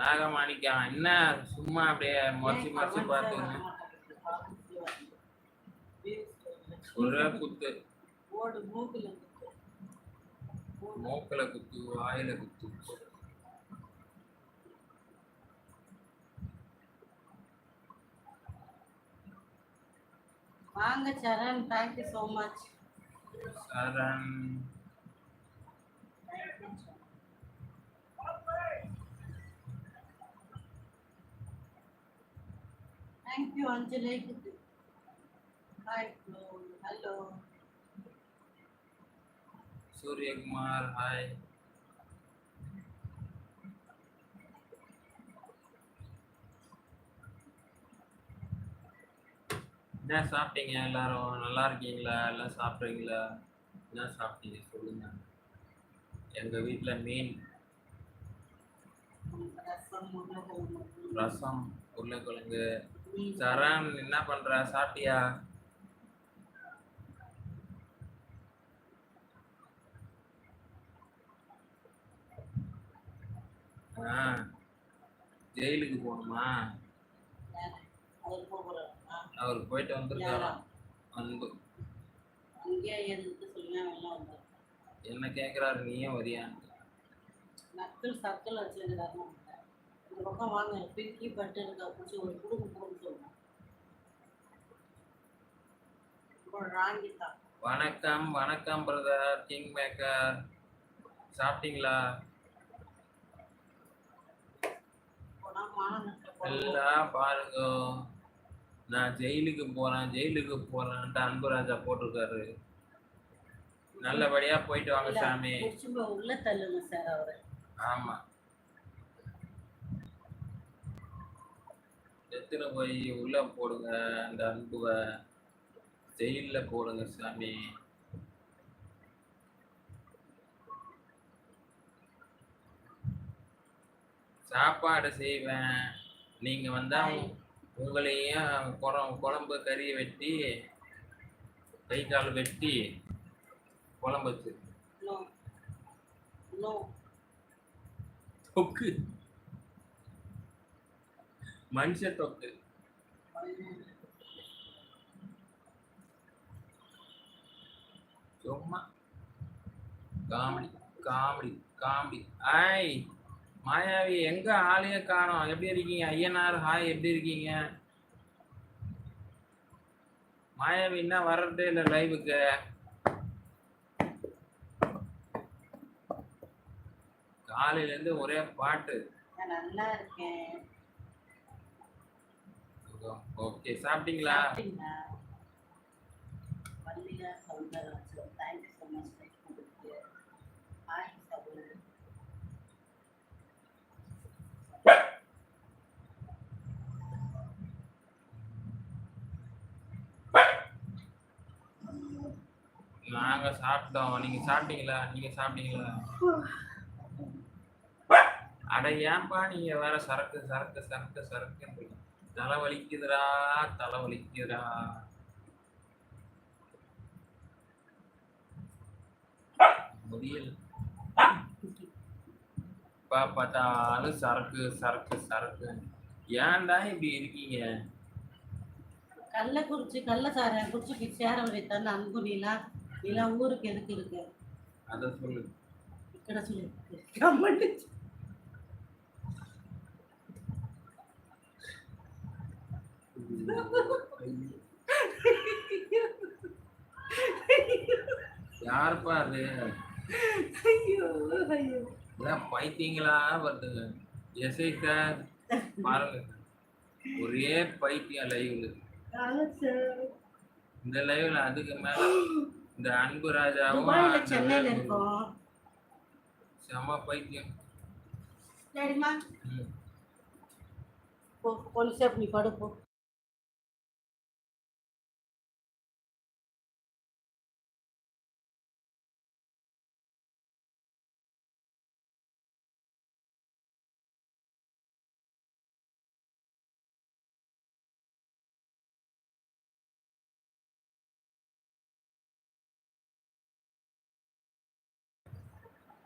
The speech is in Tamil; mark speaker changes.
Speaker 1: நாகமாணிக்கா என்ன சும்மா அப்படியே முறைச்சி முறைச்சி பார்த்துங்க. ஒரே குத்து.
Speaker 2: மூக்குல குத்து.
Speaker 1: மூக்கில் குத்து வாயில குத்து.
Speaker 2: வாங்க Charan. Thank you so much
Speaker 1: Charan.
Speaker 2: Thank you Anjali hi hello
Speaker 1: Suryakumar hi என்ன சாப்பிட்டீங்க? எல்லாரும் நல்லா இருக்கீங்களா? எல்லாம் சாப்பிட்றீங்களா? என்ன சாப்பிட்டீங்க? சொல்லுங்க. எங்க வீட்ல மீன்.
Speaker 2: ரசம் உருளைக்கிழங்கு.
Speaker 1: சரண் என்ன பண்ற? சாப்பிட்டியா? ஆ ஜெயிலுக்கு போகணுமா?
Speaker 2: அவர்
Speaker 1: போயிட்டு வந்திருக்காராம் அன்பு என்ன கேட்குறாரு நீயே வரியான்னு.
Speaker 2: நக்கல் சக்கல் வச்சுருக்கிறாரு. பக்கம் வாங்க பிக்கி பட்டு இருக்கா பிடிச்சி ஒரு குடும்பம் போன்னு சொல்லுவோம்
Speaker 1: வணக்கம் வணக்கம் பிரதர் கிங் மேக்கர் சாப்பிட்டீங்களா? எல்லாம் பாருங்க. நான் ஜெயிலுக்கு போறேன் ஜெயிலுக்கு போறேன்ட்டு அன்புராஜா போட்டிருக்காரு. நல்லபடியா போயிட்டு வாங்க சாமி.
Speaker 2: உள்ள தள்ளுங்க சார் அவரை.
Speaker 1: ஆமா. எத்தனை போய் உள்ள போடுங்க அந்த அன்புவை ஜெயில்ல போடுங்க சாமி. சாப்பாடு செய்வேன். நீங்க வந்தா உங்களையும் குழம்பு குழம்பு கறியை வெட்டி கை கால் வெட்டி குழம்பு வச்சு தொக்கு. மனுஷ தொக்கு. சும்மா. Comedy comedy comedy. Hi Mayavi எங்க ஆளைய காணோம்? எப்படி இருக்கீங்க? ஐயனார் ஹாய் எப்படி இருக்கீங்க? மாயாவி என்ன வர்றதே இல்லை லைவுக்கு. காலையில இருந்து ஒரே பாட்டு.
Speaker 2: நல்லா இருக்கேன்.
Speaker 1: ஓகே சாப்பிட்டீங்களா?
Speaker 2: சாப்பிட்டீங்களா? Mallika Soundararajan thank you so much like கொடுத்து ஹாய் சபு
Speaker 1: நாங்க சாப்பிட்டோம். நீங்க சாப்பிட்டீங்களா? நீங்க சாப்பிட்டீங்களா? அட ஏன்பா நீங்க வேற சரக்கு சரக்கு சரக்கு சரக்கு தலைவலிக்குதுரா தலைவலிக்குதுரா முடியல. இப்போ பார்த்தாலும் சரக்கு சரக்கு சரக்கு. ஏன்டா இப்படி இருக்கீங்க?
Speaker 2: கள்ளக்குறிச்சி கள்ளச்சார குறிச்சிக்கு சேர வைத்தால அன்பு நிலா நிலா ஊருக்கு எதுக்கு இருக்கு?
Speaker 1: அத சொல்லு.
Speaker 2: இக்கட சொல்லு. கமெண்ட் ஐயோ
Speaker 1: இதான் பைத்தியங்களா வருதுங்க. எஸ்ஐ சார் பாருங்க. ஒரே பைத்தியம் லைவ்ல. இந்த லைவ்ல அதுக்கு மேல இந்த அன்பு ராஜாவும்
Speaker 2: சென்னையில இருக்கோம்
Speaker 1: செம பைத்தியம்.
Speaker 2: சரிம்மா.
Speaker 1: ம்.
Speaker 2: போ கொஞ்சம் சேப்பு நீ படு போ